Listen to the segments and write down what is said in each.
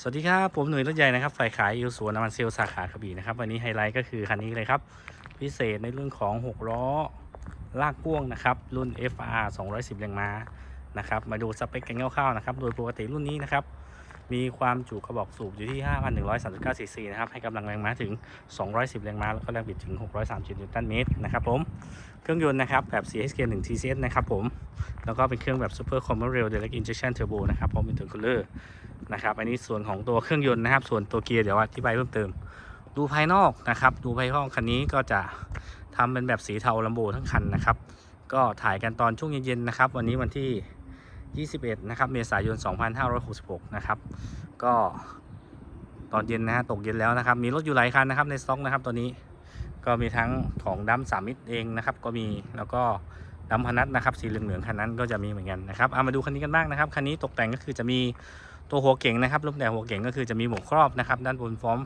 สวัสดีครับ ผมหนุ่ยรถใหญ่นะครับฝ่ายขายยูสวนน้ำมันเซลล์สาขากระบี่นะครับ วันนี้ไฮไลท์ก็คือคันนี้เลยครับ พิเศษในเรื่องของ 6 ล้อ ลากพ่วงนะครับ รุ่น FR 210 แรงม้านะครับ มาดูสเปคกันคร่าวๆนะครับ โดยปกติรุ่นนี้นะครับ มีความจุกระบอกสูบอยู่ที่ 5,139 ซีซีนะครับ ให้กำลังแรงม้าถึง 210 แรงม้า แล้วก็แรงบิดถึง 630 นิวตันเมตรนะครับผม เครื่องยนต์นะครับ แบบ CHK 1 TCS นะครับผม แล้วก็เป็นเครื่องแบบ Super Common Rail Direct Injection Turbo นะครับพร้อม Intercooler น นะครับ อันนี้ส่วนของตัวเครื่องยนต์นะครับ ส่วนตัวเกียร์เดี๋ยวอธิบายเพิ่มเติม ดูภายนอกนะครับ ดูภายนอกคันนี้ก็จะทำเป็นแบบสีเทาลัมโบทั้งคันนะครับ ก็ถ่ายกันตอนช่วงเย็นๆนะครับ วันนี้วันที่ 21 นะครับ เมษายน 2566 นะครับ ก็ตอนเย็นนะฮะตกเย็นแล้วนะครับ มีรถอยู่หลายคันนะครับในสต็อกนะครับตัวนี้ก็มีทั้งของดัมสามมิตรเองนะครับ ก็มีแล้วก็ดัมพนัทนะครับสีเหลืองๆคันนั้นก็จะมีเหมือนกันนะครับเอามาดูคันนี้กันบ้างนะครับคันนี้ตกแต่งก็คือจะมี ตัวหัวเก่งนะครับรูปแบบหัวเก่งก็คือจะมีหมวกครอบนะครับ ด้านบนฟอร์ม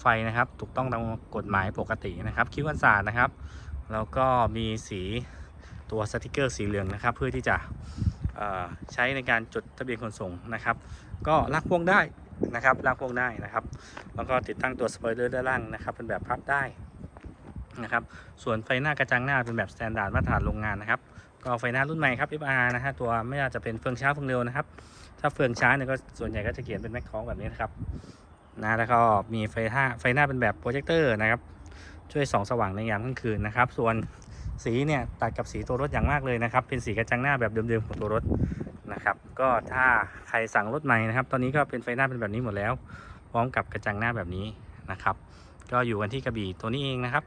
ไฟนะครับ ถูกต้องตามกฎหมายปกตินะครับ คิ้วกันศาสตร์นะครับ แล้วก็มีสีตัวสติกเกอร์สีเหลืองนะครับ เพื่อที่จะใช้ในการจดทะเบียนขนส่งนะครับ ก็ลากพ่วงได้นะครับลากพ่วงได้นะครับ แล้วก็ติดตั้งตัวสปอยเลอร์ด้านล่างนะครับ เป็นแบบพับได้นะครับ ส่วนไฟหน้ากระจังหน้าเป็นแบบสแตนดาร์ดมาตรฐานโรงงานนะครับ ก็ไฟหน้ารุ่นใหม่ครับ FR นะฮะตัวไม่ว่าจะเป็นเฟืองช้าเฟืองเร็วนะครับ ถ้าเฟืองช้าเนี่ยก็ส่วนใหญ่ก็จะเขียนเป็นแม็กคองแบบนี้นะครับนะแล้วก็มีไฟหน้าไฟหน้าเป็นแบบโปรเจคเตอร์นะครับ ช่วยส่องสว่างในยามกลางคืนนะครับ ส่วนสีเนี่ยตัดกับสีตัวรถอย่างมากเลยนะครับ เป็นสีกระจังหน้าแบบเดิมๆของตัวรถนะครับ ก็ถ้าใครสั่งรถใหม่นะครับ ตอนนี้ก็เป็นไฟหน้าเป็นแบบนี้หมดแล้ว พร้อมกับกระจังหน้าแบบนี้นะครับ ก็อยู่กันที่กระบี่ตัวนี้เองนะครับ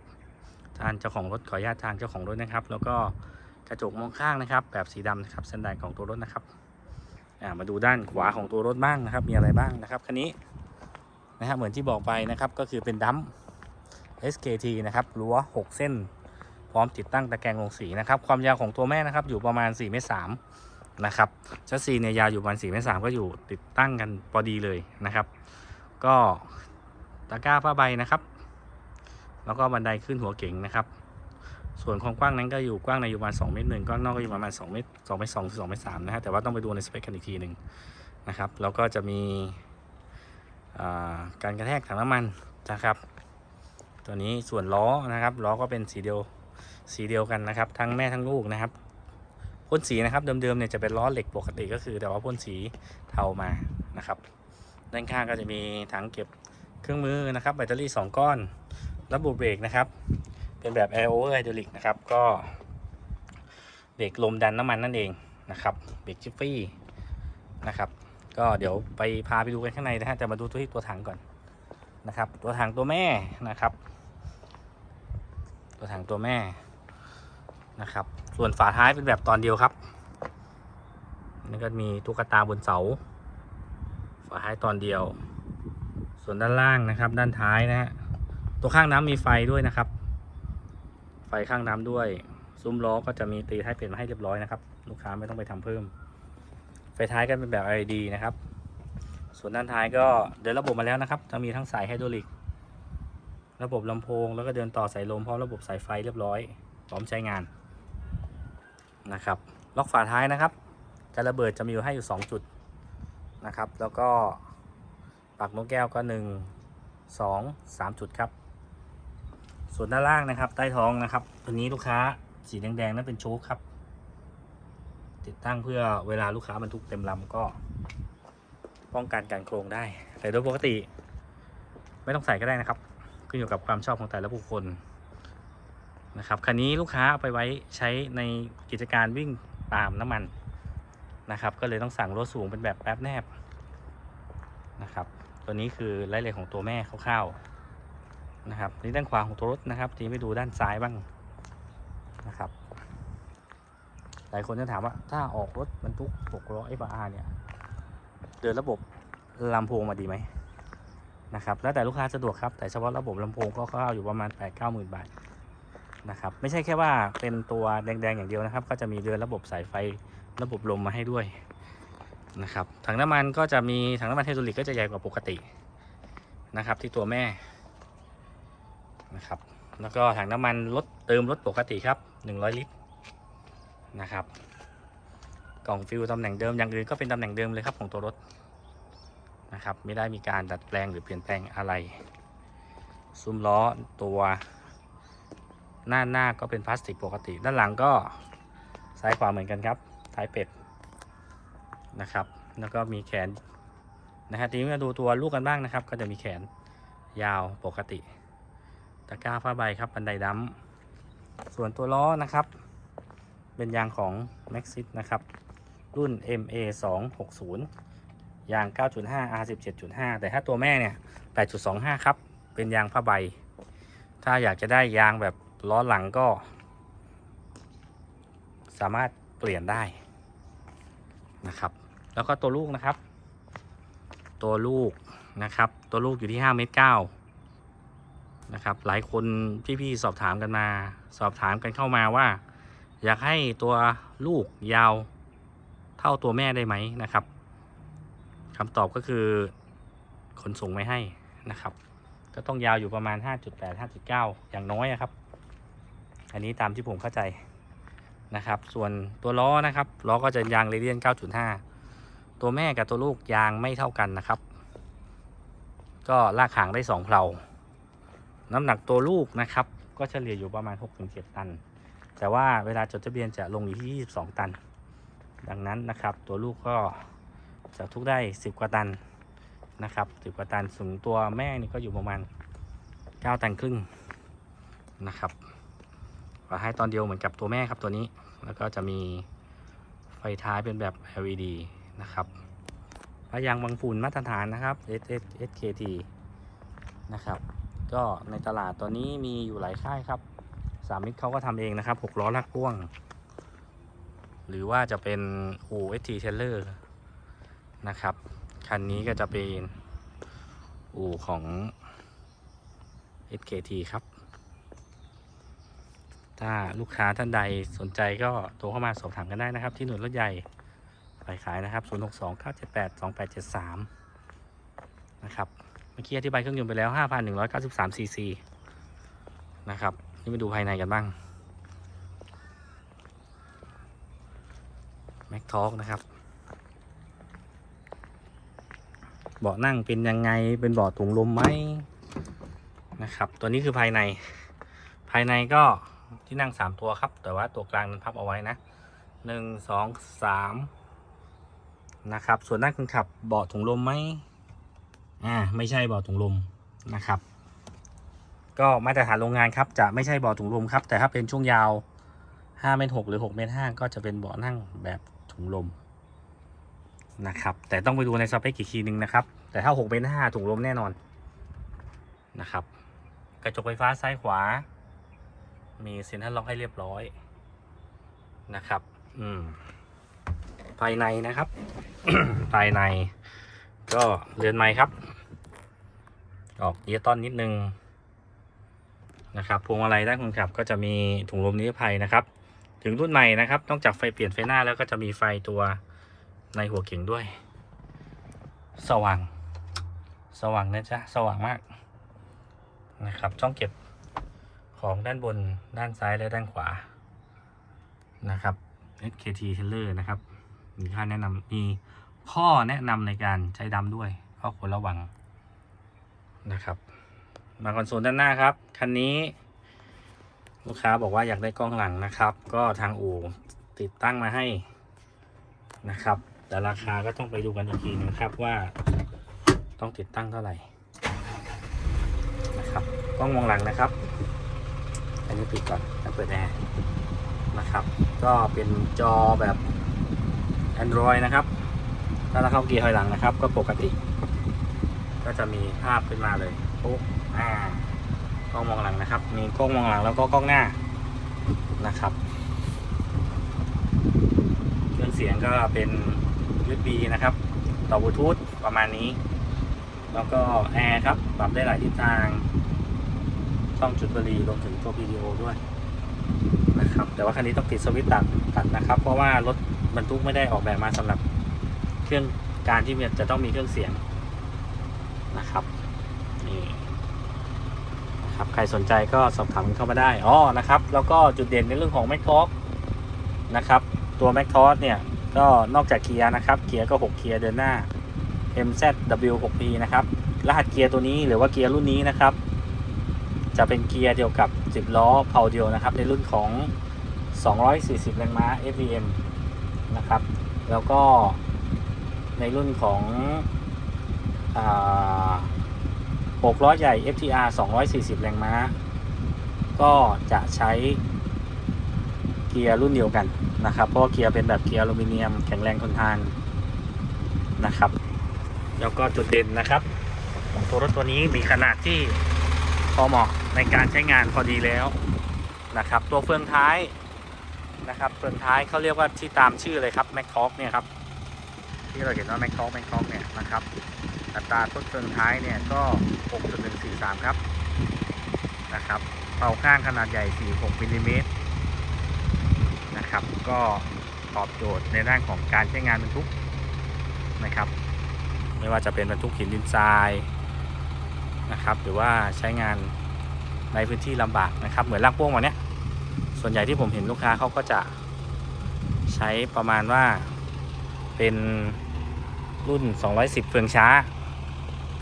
ทางเจ้าของรถขออนุญาตทางเจ้าของรถนะครับ แล้วก็กระจกมองข้างนะครับ แบบสีดำนะครับเสันดานของตัวรถนะครับ มาดูด้านขวาของตัวรถบ้างนะครับ มีอะไรบ้างนะครับคันนี้นะครับเหมือนที่บอกไปนะครับก็คือเป็นดัม SKT นะครับรั้ว6 เส้น พร้อมติดตั้งตะแกรงลงสีนะครับ ความยาวของตัวแม่นะครับ อยู่ประมาณ4เมตร3นะครับชัสซีเนี่ยยาวอยู่ประมาณ4เมตร3ก็อยู่ติดตั้งกันพอดีเลยนะครับ ก็ตะกร้าผ้าใบนะครับ แล้วก็บันไดขึ้นหัวเก๋งนะครับ ส่วนความกว้างนั้นก็อยู่กว้างในอยู่ประมาณ2เมตรหนึ่งกว้างนอกก็อยู่ประมาณ2เมตร2เมตร2ถึง2เมตร3นะฮะแต่ว่าต้องไปดูในสเปคกันอีกทีหนึ่งนะครับแล้วก็จะมีการกระแทกถังน้ำมันนะครับ ตัวนี้ส่วนล้อนะครับล้อก็เป็นสีเดียวสีเดียวกันนะครับ ทั้งแม่ทั้งลูกนะครับพ่นสีนะครับเดิมๆเนี่ยจะเป็นล้อเหล็กปกติก็คือ แต่ว่าพ่นสีเทามานะครับ ด้านข้างก็จะมีถังเก็บเครื่องมือนะครับ แบตเตอรี่ 2 ก้อน ระบบเบรกนะครับ เป็นแบบ Air Over Hydraulic นะครับ ก็เบรกลมดันน้ำมันนั่นเองนะครับเบรกจิฟฟี่นะครับ ก็เดี๋ยวไปพาไปดูกันข้างในนะฮะแต่มาดูตัวที่ตัวถังก่อนนะครับ ตัวถังตัวแม่นะครับ ตัวถังตัวแม่นะครับ ส่วนฝาท้ายเป็นแบบตอนเดียวครับนี่ก็มีตุ๊กตาบนเสา ฝาท้ายตอนเดียว ส่วนด้านล่างนะครับ ด้านท้ายนะฮะตัวข้างน้ำมีไฟด้วยนะครับ ฟข้างน้ำด้วยซุ้มล้อก็จะมีตีท้ายเปลี่ยนมาให้เรียบร้อยนะครับ ลูกค้าไม่ต้องไปทำเพิ่ม ไฟท้ายก็เป็นแบบ LED นะครับ ส่วนด้านท้ายก็เดินระบบมาแล้วนะครับจะมีทั้งสายไฮดรอลิก ระบบลำโพงแล้วก็เดินต่อสายลมพร้อมระบบสายไฟเรียบร้อยพร้อมใช้งานนะครับ ล็อกฝาท้ายนะครับการระเบิดจะมีอยู่ให้อยู่ 2 จุดนะครับ แล้วก็ปากนกแก้วก็ 1 2 3 จุดครับ ส่วนด้านล่างนะครับ ใต้ท้องนะครับตัวนี้ลูกค้าสีแดงๆนั่นเป็นโชคครับ ติดตั้งเพื่อเวลาลูกค้าบรรทุกเต็มลำก็ป้องกันการโครงได้ แต่โดยปกติ ไม่ต้องใส่ก็ได้นะครับขึ้นอยู่กับความชอบของแต่ละบุคคลนะครับคันนี้ลูกค้าเอาไปไว้ใช้ในกิจการวิ่งตามน้ำมันนะครับ ก็เลยต้องสั่งรถสูงเป็นแบบแป๊บแนบนะครับ ตัวนี้คือรายละเอียของตัวแม่คร่าวๆ นะครับนี่ด้านขวาของตัวรถนะครับ ทีนี้ไปดูด้านซ้ายบ้างนะครับ หลายคนจะถามว่าถ้าออกรถบรรทุก6ล้อ FR เนี่ย เดินระบบลำโพงมาดีไหมนะครับ แล้วแต่ลูกค้าสะดวกครับ แต่เฉพาะระบบลำโพงก็คร่าวอยู่ประมาณ 8 9 0 0 0 0 บาทนะครับ ไม่ใช่แค่ว่าเป็นตัวแดงๆอย่างเดียวนะครับ ก็จะมีเดินระบบสายไฟระบบลมมาให้ด้วยนะครับ ถังน้ำมันก็จะมีถังน้ำมันไฮดรอลิกก็จะใหญ่กว่าปกตินะครับที่ตัวแม่ นะครับ แล้วก็ถังน้ำมันรถเติมรถปกติครับ 100 ลิตรนะครับ กล่องฟิวตำแหน่งเดิมอย่างอื่นก็เป็นตำแหน่งเดิมเลยครับของตัวรถนะครับ ไม่ได้มีการดัดแปลงหรือเปลี่ยนแปลงอะไร ซุ้มล้อตัวหน้าหน้าก็เป็นพลาสติกปกติ ด้านหลังก็ซ้ายขวาเหมือนกันครับท้ายเป็ดนะครับ แล้วก็มีแขนนะครับทีนี้มาดูตัวลูกกันบ้างนะครับ ก็จะมีแขนยาวปกติะกร้าผ้าใบครับบันไดดัมส่วนตัวล้อนะครับ เป็นยางของ Maxxis นะครับ รุ่น MA 2 6 0ยาง 9.5 R 17.5 แต่ถ้าตัวแม่เนี่ย 8.25 ครับ เป็นยางผ้าใบ ถ้าอยากจะได้ยางแบบล้อหลังก็ สามารถเปลี่ยนได้นะครับ แล้วก็ตัวลูกนะครับ ตัวลูกนะครับ ตัวลูกอยู่ที่5เมตร9 นะครับ หลายคนพี่ๆสอบถามกันมา สอบถามกันเข้ามาว่า อยากให้ตัวลูกยาวเท่าตัวแม่ได้ไหมนะครับคำตอบก็คือขนส่งไม่ให้นะครับ ก็ต้องยาวอยู่ประมาณ 5.8 5.9 อย่างน้อยครับ อันนี้ตามที่ผมเข้าใจนะครับ ส่วนตัวล้อนะครับล้อก็จะยางเรเดียน 9.5 ตัวแม่กับตัวลูกยางไม่เท่ากันนะครับ ก็ลากหางได้ 2เพลา น้ำหนักตัวลูกนะครับ ก็เฉลี่ยอยู่ประมาณ 6-7 ตัน แต่ว่าเวลาจดทะเบียนจะลงอยู่ที่ 22 ตัน ดังนั้นนะครับ ตัวลูกก็จะทุกได้ 10 กว่าตันนะครับ10กว่าตันสูงตัวแม่นี่ก็อยู่ประมาณ 9 ตันครึ่งนะครับขอให้ตอนเดียวเหมือนกับตัวแม่ครับตัวนี้ แล้วก็จะมีไฟท้ายเป็นแบบ LED นะครับพยางบังฝุ่นมาตรฐานนะครับ SS SKT นะครับ ก็ในตลาดตอนนี้มีอยู่หลายค่ายครับสามมิตรเขาก็ทำเองนะครับหกล้อลากพ่วง หรือว่าจะเป็นอูเอทีเทเลอร์นะครับ คันนี้ก็จะเป็นอู่ของ SKT ครับ ถ้าลูกค้าท่านใดสนใจก็โทรเข้ามาสอบถามกันได้นะครับ ที่หน่วยรถใหญ่ฝ่ายขายนะครับ 062 978 2873 นะครับ เมื่อกี้อธิบายเครื่องยนต์ไปแล้ว 5,193 ซีซี นะครับ นี่มาดูภายในกันบ้าง แม็กทอกนะครับ เบาะนั่งเป็นยังไง เป็นเบาะถุงลมไหมนะครับ ตัวนี้คือภายใน ภายในก็ที่นั่งสามตัวครับ แต่ว่าตัวกลางนั้นพับเอาไว้นะหนึ่งสองสามนะครับ ส่วนนั่งคนขับเบาะถุงลมไหม อ่าไม่ใช่เบาะถุงลมนะครับ ก็มาตรฐานโรงงานครับ จะไม่ใช่เบาะถุงลมครับ แต่ถ้าเป็นช่วงยาว5เมตร6หรือ6เมตร5ก็จะเป็นเบาะนั่งแบบถุงลมนะครับแต่ต้องไปดูในสเปคอีกทีนึงนะครับ แต่ถ้า6เมตร5ถุงลมแน่นอนนะครับ กระจกไฟฟ้าซ้ายขวา มีเซ็นทรัลล็อกให้เรียบร้อยนะครับ อืม ภายในนะครับ ภายในก็เรือนไม้ครับ ออกเยตอนนิดนึงนะครับพวงมาลัยด้านคนขับก็จะมีถุงลมนิรภัยนะครับ ถึงรุ่นใหม่นะครับ นอกจากไฟเปลี่ยนไฟหน้าแล้วก็จะมีไฟตัวในหัวเข็งด้วย สว่าง สว่างนะจ๊ะสว่างมากนะครับช่องเก็บของด้านบนด้านซ้ายและด้านขวานะครับ SKT Teller นะครับ มีค่าแนะนำมีข้อแนะนำในการใช้ดำด้วยข้อควรระวัง นะครับ มาคอนโซลด้านหน้าครับ คันนี้ลูกค้าบอกว่าอยากได้กล้องหลังนะครับ ก็ทางอู่ติดตั้งมาให้นะครับ แต่ราคาก็ต้องไปดูกันอีกทีนะครับว่าต้องติดตั้งเท่าไหร่นะครับกล้องมองหลังนะครับ อันนี้ปิดก่อนแล้วเปิดแอร์นะครับ ก็เป็นจอแบบ Android นะครับถ้าเราเข้าเกียร์ถอยหลังนะครับ ก็ปกติ ก็จะมีภาพขึ้นมาเลยปุ๊บอ่ากล้องมองหลังนะครับ มีกล้องมองหลังแล้วก็กล้องหน้านะครับเครื่องเสียงก็เป็น USB นะครับ ต่อบลูทูธประมาณนี้ แล้วก็แอร์ครับ ปรับได้หลายทิศทางช่องจุดบุหรี่รวมถึงตัววิดีโอด้วยนะครับ แต่ว่าคันนี้ต้องติดสวิตช์ตัดตัดนะครับ เพราะว่ารถบรรทุกไม่ได้ออกแบบมาสำหรับเครื่องการที่จะต้องมีเครื่องเสียง นะครับนี่นะครับใครสนใจก็สอบถามเข้ามาได้อ๋อนะครับ แล้วก็จุดเด่นในเรื่องของแม็กทอ k นะครับ ตัวแม็กทอ k เนี่ยก็นอกจากเกียร์นะครับเกียร์ก็ 6 เกียร์เดินหน้า MZW6P นะครับ รหัสเกียร์ตัวนี้หรือว่าเกียร์รุ่นนี้นะครับ จะเป็นเกียร์เดียวกับ 10 ล้อเพาเดียวนะครับ ในรุ่นของ 240 แรงม้า FVM นะครับ แล้วก็ในรุ่นของ 6ล้อใหญ่ FTR 240 แรงม้า ก็จะใช้เกียร์รุ่นเดียวกันนะครับ เพราะเกียร์เป็นแบบเกียร์อลูมิเนียมแข็งแรงทนทานนะครับ แล้วก็จุดเด่นนะครับ ของตัวรถตัวนี้มีขนาดที่พอเหมาะในการใช้งานพอดีแล้วนะครับ ตัวเฟืองท้ายนะครับเฟืองท้ายเขาเรียกว่าที่ตามชื่อเลยครับแมคทอกเนี่ยครับที่เราเห็นว่าแมคทอกแมคทอกเนี่ยนะครับ อัตราต้นเฟืองท้ายเนี่ยก็ 6.143 ครับนะครับเป่าข้างขนาดใหญ่ 46มิลลิเมตรนะครับก็ตอบโจทย์ในด้านของการใช้งานบรรทุกนะครับ ไม่ว่าจะเป็นบรรทุกหินดินทรายนะครับหรือว่าใช้งานในพื้นที่ลำบากนะครับเหมือนลากพ่วงวันนี้ส่วนใหญ่ที่ผมเห็นลูกค้าเขาก็จะใช้ประมาณว่าเป็นรุ่น 210 เฟืองช้า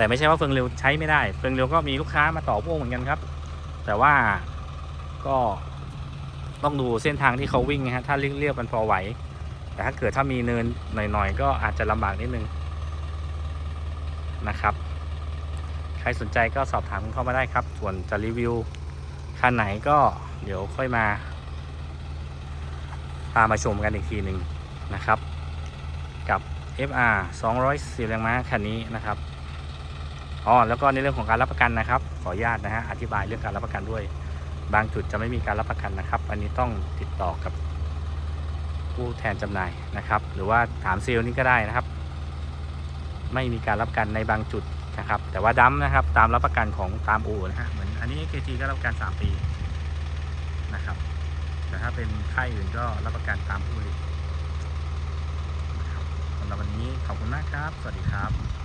แต่ไม่ใช่ว่าเฟืองเร็วใช้ไม่ได้ เฟืองเร็วก็มีลูกค้ามาต่อพ่วงเหมือนกันครับ แต่ว่าก็ต้องดูเส้นทางที่เขาวิ่งนะฮะถ้าเรียบๆกันพอไหว แต่ถ้าเกิดถ้ามีเนินหน่อยๆ ก็อาจจะลำบากนิดนึงนะครับ ใครสนใจก็สอบถามเข้ามาได้ครับ ส่วนจะรีวิวคันไหนก็เดี๋ยวค่อยมาพามาชมกันอีกทีหนึ่งนะครับ กับ FR 210แรงม้าคันนี้นะครับ อ๋อแล้วก็ในเรื่องของการรับประกันนะครับ ขออนุญาตนะฮะอธิบายเรื่องการรับประกันด้วย บางจุดจะไม่มีการรับประกันนะครับ อันนี้ต้องติดต่อกับผู้แทนจำหน่ายนะครับ หรือว่าถามเซลล์นี่ก็ได้นะครับ ไม่มีการรับประกันในบางจุดนะครับ แต่ว่าดั้มนะครับ ตามรับประกันของตามอู่นะฮะเหมือนอันนี้ KT ก็รับประกัน 3 ปีนะครับ แต่ถ้าเป็นค่ายอื่นก็รับประกันตามผู้ผลิตสำหรับวันนี้ขอบคุณมากครับ สวัสดีครับ